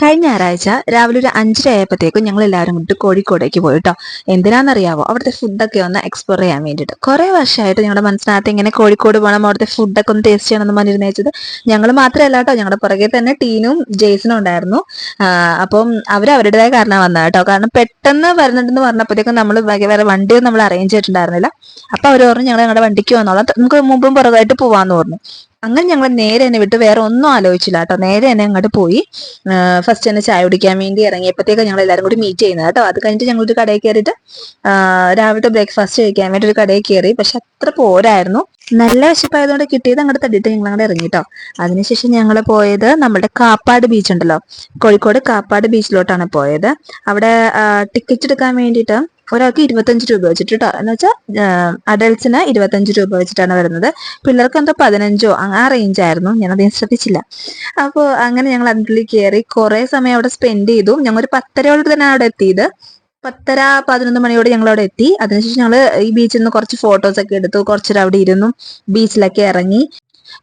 കഴിഞ്ഞ ഞായറാഴ്ച രാവിലെ ഒരു അഞ്ചര ആയപ്പോഴത്തേക്കും ഞങ്ങൾ എല്ലാവരും കൂട്ട് കോഴിക്കോടേക്ക് പോയി കേട്ടോ എന്തിനാണെന്നറിയാവോ അവിടുത്തെ ഫുഡൊക്കെ ഒന്ന് എക്സ്പ്ലോർ ചെയ്യാൻ വേണ്ടിയിട്ട്. കുറേ വർഷമായിട്ട് ഞങ്ങളുടെ മനസ്സിനകത്ത് ഇങ്ങനെ കോഴിക്കോട് പോകണം അവിടുത്തെ ഫുഡൊക്കെ ഒന്ന് ടേസ്റ്റ് ചെയ്യണമെന്ന് പറഞ്ഞിരുന്നേച്ചത് ഞങ്ങൾ മാത്രമല്ല കേട്ടോ ഞങ്ങളുടെ പുറകെ തന്നെ ടീനും ജെയ്സനും ഉണ്ടായിരുന്നു. അപ്പം അവർ അവരുടേതായ കാരണം വന്നത് കേട്ടോ. കാരണം പെട്ടെന്ന് വരുന്നുണ്ടെന്ന് പറഞ്ഞപ്പോഴത്തേക്കും നമ്മൾ വേറെ വണ്ടിയൊന്നും നമ്മൾ അറേഞ്ച് ചെയ്തിട്ടുണ്ടായിരുന്നില്ല. അപ്പൊ അവർ പറഞ്ഞു ഞങ്ങൾ ഞങ്ങളുടെ വണ്ടിക്ക് വന്നോളാം. നമുക്ക് മുമ്പും പുറകായിട്ട് പോവാന്ന് പറഞ്ഞു. അങ്ങനെ ഞങ്ങൾ നേരെ തന്നെ വിട്ട് വേറെ ഒന്നും ആലോചിച്ചില്ല കേട്ടോ. നേരെ തന്നെ അങ്ങോട്ട് പോയി. ഫസ്റ്റ് തന്നെ ചായ കുടിക്കാൻ വേണ്ടി ഇറങ്ങിയപ്പോഴത്തേക്ക് ഞങ്ങൾ എല്ലാവരും കൂടി മീറ്റ് ചെയ്യുന്നത് കേട്ടോ. അത് കഴിഞ്ഞിട്ട് ഞങ്ങൾ ഒരു കടയിൽ കയറിയിട്ട് രാവിലത്തെ ബ്രേക്ക്ഫാസ്റ്റ് കഴിക്കാൻ വേണ്ടി ഒരു കടയിൽ കയറി. പക്ഷെ അത്ര പോരായിരുന്നു. നല്ല വിശപ്പായതുകൊണ്ട് കിട്ടിയത് അങ്ങോട്ട് തട്ടിയിട്ട് ഞങ്ങൾ അങ്ങോട്ട് ഇറങ്ങി കേട്ടോ. അതിനുശേഷം ഞങ്ങൾ പോയത് നമ്മുടെ കാപ്പാട് ബീച്ച് ഉണ്ടല്ലോ. കോഴിക്കോട് കാപ്പാട് ബീച്ചിലോട്ടാണ് പോയത്. അവിടെ ടിക്കറ്റ് എടുക്കാൻ വേണ്ടിയിട്ട് ഒരാൾക്ക് ഇരുപത്തഞ്ച് രൂപ വെച്ചിട്ട് കേട്ടോ എന്ന് വെച്ചാൽ അഡൽട്സിന് ഇരുപത്തഞ്ച് രൂപ വെച്ചിട്ടാണ് വരുന്നത്. പിള്ളേർക്ക് എന്തോ പതിനഞ്ചോ ആ റേഞ്ച് ആയിരുന്നു. ഞാൻ അധികം ശ്രദ്ധിച്ചില്ല. അപ്പോൾ അങ്ങനെ ഞങ്ങൾ അതിനുള്ളിൽ കയറി കുറേ സമയം അവിടെ സ്പെൻഡ് ചെയ്തു. ഞങ്ങൾ ഒരു പത്തരയോട് തന്നെ അവിടെ എത്തിയത്. പത്തര പതിനൊന്ന് മണിയോടെ ഞങ്ങൾ അവിടെ എത്തി. അതിനുശേഷം ഞങ്ങൾ ഈ ബീച്ചിൽ നിന്ന് കുറച്ച് ഫോട്ടോസ് ഒക്കെ എടുത്തു. കുറച്ചൊരു അവിടെ ഇരുന്നു. ബീച്ചിലൊക്കെ ഇറങ്ങി.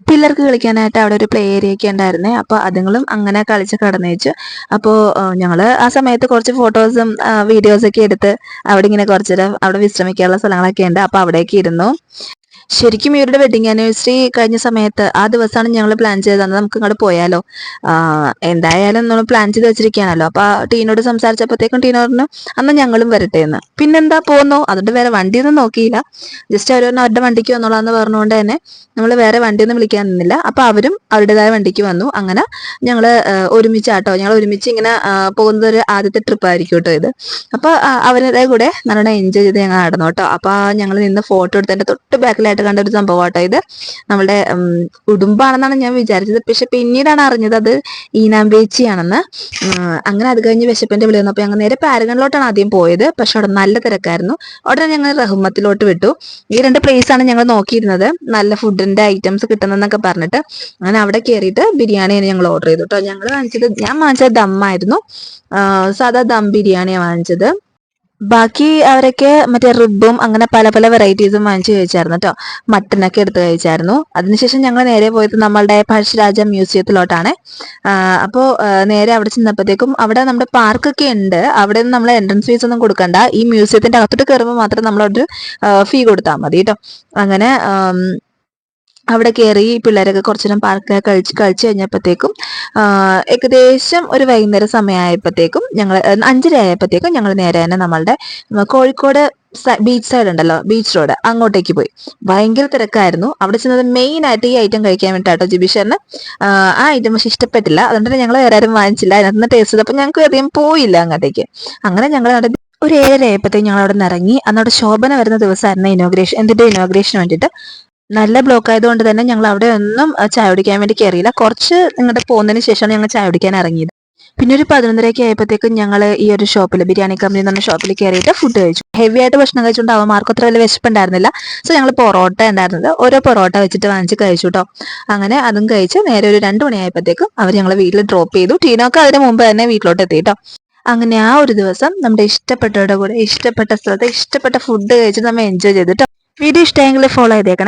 പിള്ളേർക്ക് കളിക്കാനായിട്ട് അവിടെ ഒരു പ്ലേ ഏരിയ ഒക്കെ ഉണ്ടായിരുന്നേ. അപ്പോൾ അതുങ്ങളും അങ്ങനെ കളിച്ച് കടന്നേച്ചു. അപ്പോൾ ഞങ്ങൾ ആ സമയത്ത് കുറച്ച് ഫോട്ടോസും വീഡിയോസൊക്കെ എടുത്ത് അവിടെ ഇങ്ങനെ കുറച്ചേരം അവിടെ വിശ്രമിക്കാനുള്ള സ്ഥലങ്ങളൊക്കെ ഉണ്ട്. അപ്പോൾ അവിടേക്ക് ഇരുന്നു. ശരിക്കും ഇവരുടെ വെഡിങ് ആനിവേഴ്സറി കഴിഞ്ഞ സമയത്ത് ആ ദിവസമാണ് ഞങ്ങൾ പ്ലാൻ ചെയ്തത്. നമുക്ക് ഇങ്ങോട്ട് പോയാലോ. എന്തായാലും നമ്മൾ പ്ലാൻ ചെയ്ത് വെച്ചിരിക്കുകയാണല്ലോ. അപ്പൊ ടീനോട് സംസാരിച്ചപ്പോഴത്തേക്കും ടീനോ പറഞ്ഞു അന്ന് ഞങ്ങളും വരട്ടെ എന്ന്. പിന്നെന്താ പോന്നോ? അതുകൊണ്ട് വേറെ വണ്ടിയൊന്നും നോക്കിയില്ല. ജസ്റ്റ് അവർ പറഞ്ഞു അവരുടെ വണ്ടിക്ക് വന്നോളാന്ന് പറഞ്ഞുകൊണ്ട് തന്നെ നമ്മൾ വേറെ വണ്ടിയൊന്നും വിളിക്കാൻ നിന്നില്ല. അപ്പൊ അവരും അവരുടേതായ വണ്ടിക്ക് വന്നു. അങ്ങനെ ഞങ്ങൾ ഒരുമിച്ചാട്ടോ. ഞങ്ങൾ ഒരുമിച്ച് ഇങ്ങനെ പോകുന്നത് ഒരു ആദ്യത്തെ ട്രിപ്പ് ആയിരിക്കും കേട്ടോ ഇത്. അപ്പൊ അവരുടെ കൂടെ നല്ലോണം എൻജോയ് ചെയ്ത് ഞങ്ങൾ നടന്നു കേട്ടോ അപ്പൊ ഞങ്ങൾ നിന്ന് ഫോട്ടോ എടുത്തതിന്റെ തൊട്ട് ബാക്കിലായിട്ട് ആയിട്ട് കണ്ട ഒരു സംഭവം കേട്ടോ ഇത് നമ്മുടെ ഉടുമ്പാണെന്നാണ് ഞാൻ വിചാരിച്ചത്. പക്ഷെ പിന്നീടാണ് അറിഞ്ഞത് അത് ഈനാമ്പേച്ചിയാണെന്ന് അങ്ങനെ അത് കഴിഞ്ഞ് വിശപ്പിന്റെ വിളി വന്നപ്പോൾ ഞങ്ങൾ നേരെ പാരഗണിലോട്ടാണ് ആദ്യം പോയത്. പക്ഷെ അവിടെ നല്ല തിരക്കായിരുന്നു. ഉടനെ ഞങ്ങൾ റഹ്മത്തിലോട്ട് വിട്ടു. ഈ രണ്ട് പ്ലേസ് ആണ് ഞങ്ങൾ നോക്കിയിരുന്നത്. നല്ല ഫുഡിന്റെ ഐറ്റംസ് കിട്ടുന്നതെന്നൊക്കെ പറഞ്ഞിട്ട് അങ്ങനെ അവിടെ കയറിയിട്ട് ബിരിയാണിയാണ് ഞങ്ങൾ ഓർഡർ ചെയ്തു കേട്ടോ ഞങ്ങൾ വാങ്ങിച്ചത് ഞാൻ വാങ്ങിച്ചത് ആയിരുന്നു സാധാ ദം ബിരിയാണിയാണ് വാങ്ങിച്ചത്. ബാക്കി അവരൊക്കെ മറ്റേ റിബും അങ്ങനെ പല പല വെറൈറ്റീസും വാങ്ങിച്ചു കഴിച്ചായിരുന്നു കേട്ടോ മട്ടനൊക്കെ എടുത്ത് കഴിച്ചായിരുന്നു. അതിനുശേഷം ഞങ്ങൾ നേരെ പോയത് നമ്മളുടെ പഴശ്ശിരാജ മ്യൂസിയത്തിലോട്ടാണ് അപ്പോൾ നേരെ അവിടെ ചെന്നപ്പോഴത്തേക്കും അവിടെ നമ്മുടെ പാർക്കൊക്കെ ഉണ്ട്. അവിടെ നിന്ന് നമ്മൾ എൻട്രൻസ് ഫീസ് ഒന്നും കൊടുക്കണ്ട. ഈ മ്യൂസിയത്തിന്റെ അകത്തോട്ട് കയറുമ്പോൾ മാത്രം നമ്മളൊരു ഫീ കൊടുത്താൽ മതി കേട്ടോ അങ്ങനെ അവിടെ കയറി പിള്ളേരൊക്കെ കുറച്ചു നേരം പാർക്കിലൊക്കെ കഴിച്ച് കഴിച്ചു കഴിഞ്ഞപ്പോഴത്തേക്കും ഏകദേശം ഒരു വൈകുന്നേരം സമയമായപ്പോഴത്തേക്കും ഞങ്ങൾ അഞ്ചര ആയപ്പോഴത്തേക്കും ഞങ്ങൾ നേരെ തന്നെ നമ്മളുടെ കോഴിക്കോട് ബീച്ച് സൈഡ് ഉണ്ടല്ലോ ബീച്ച് റോഡ് അങ്ങോട്ടേക്ക് പോയി. ഭയങ്കര തിരക്കായിരുന്നു. അവിടെ ചെന്നത് മെയിൻ ആയിട്ട് ഈ ഐറ്റം കഴിക്കാൻ വേണ്ടിയിട്ടോ ജിബിഷറിന് ആ ഐറ്റം പക്ഷെ ഇഷ്ടപ്പെട്ടില്ല. അതുകൊണ്ട് തന്നെ ഞങ്ങൾ വേറെ ആരും വാങ്ങിച്ചില്ല. അതിനകത്ത് നിന്ന് ടേസ്റ്റ് ചെയ്തപ്പോൾ ഞങ്ങൾക്ക് അധികം പോയില്ല അങ്ങോട്ടേക്ക്. അങ്ങനെ ഞങ്ങൾ അവിടെ ഒരു ഏഴര ആയപ്പോഴത്തേക്കും ഞങ്ങൾ അവിടെ നിന്ന് ഇറങ്ങി. അന്നവിടെ ശോഭന വരുന്ന ദിവസമായിരുന്നു ഇനോഗ്രേഷൻ എന്തിന്റെ ഇനോഗ്രേഷന് വേണ്ടിയിട്ട്? നല്ല ബ്ലോക്ക് ആയതുകൊണ്ട് തന്നെ ഞങ്ങൾ അവിടെ ഒന്നും ചായ കുടിക്കാൻ വേണ്ടി കയറിയില്ല കുറച്ച് ഇങ്ങോട്ട് പോകുന്നതിന് ശേഷമാണ് ഞങ്ങൾ ചായ കുടിക്കാൻ ഇറങ്ങിയത്. പിന്നെ ഒരു പതിനൊന്നരയ്ക്ക് ആയപ്പോഴത്തേക്കും ഞങ്ങൾ ഈ ഒരു ഷോപ്പിൽ ബിരിയാണി കമ്പനി എന്ന് പറഞ്ഞ ഷോപ്പിൽ കയറിയിട്ട് ഫുഡ് കഴിച്ചു. ഹെവി ആയിട്ട് ഭക്ഷണം കഴിച്ചുകൊണ്ട് അവന്മാർക്ക് അത്ര വലിയ വിശപ്പുണ്ടായിരുന്നില്ല. സോ ഞങ്ങൾ പൊറോട്ട ഉണ്ടായിരുന്നത് ഓരോ പൊറോട്ട വെച്ചിട്ട് വാങ്ങിച്ച് കഴിച്ചു കേട്ടോ അങ്ങനെ അതും കഴിച്ച് നേരെ ഒരു രണ്ട് മണിയായപ്പോഴത്തേക്കും അവർ ഞങ്ങൾ വീട്ടിൽ ഡ്രോപ്പ് ചെയ്തു. ടീനൊക്കെ അതിന് മുമ്പ് തന്നെ വീട്ടിലോട്ട് എത്തി അങ്ങനെ ആ ഒരു ദിവസം നമ്മുടെ ഇഷ്ടപ്പെട്ടവരുടെ കൂടെ ഇഷ്ടപ്പെട്ട സ്ഥലത്ത് ഇഷ്ടപ്പെട്ട ഫുഡ് കഴിച്ചിട്ട് നമ്മൾ എൻജോയ് ചെയ്തിട്ടോ വീഡിയോ ഇഷ്ടമെങ്കിൽ ഫോളോ ചെയ്തേക്കണം.